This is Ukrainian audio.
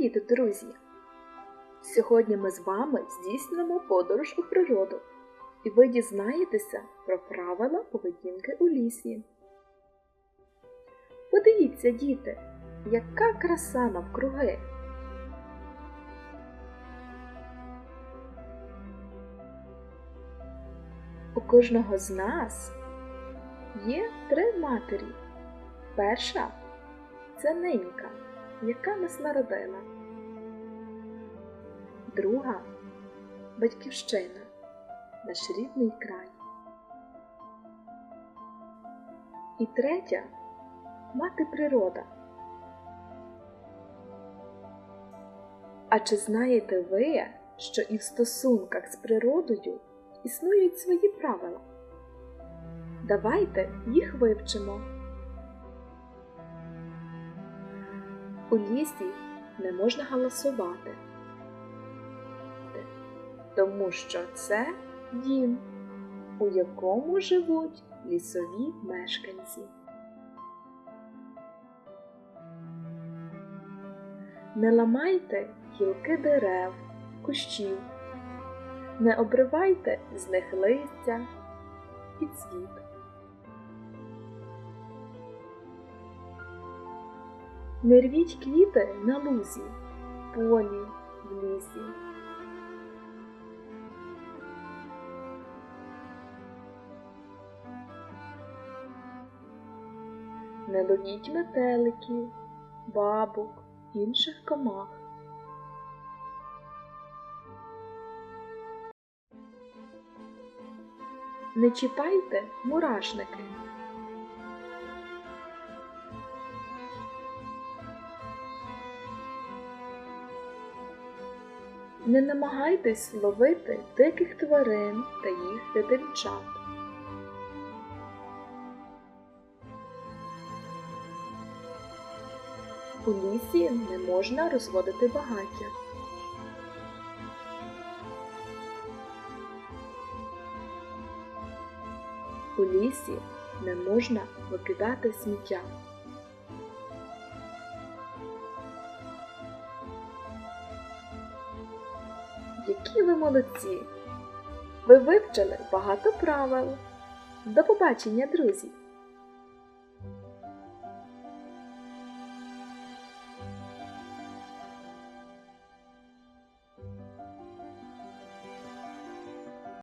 Привіт, друзі! Сьогодні ми з вами здійснимо подорож у природу, і ви дізнаєтеся про правила поведінки у лісі. Подивіться, діти, яка краса навкруги! У кожного з нас є три матері. Перша це ненька, яка нас народила. Друга батьківщина, наш рідний край. І третя мати природа. А чи знаєте ви, що і в стосунках з природою існують свої правила? Давайте їх вивчимо. У лісі не можна галасувати, тому що це дім, у якому живуть лісові мешканці. Не ламайте гілки дерев, кущів, не обривайте з них листя і цвіт. Не рвіть квіти на лузі, полі, в лісі. Не ловіть метеликів, бабок, інших комах. Не чіпайте мурашники. Не намагайтесь ловити диких тварин та їх дитинчат. У лісі не можна розводити багаття. У лісі не можна викидати сміття. Які ви молодці! Ви вивчили багато правил. До побачення, друзі!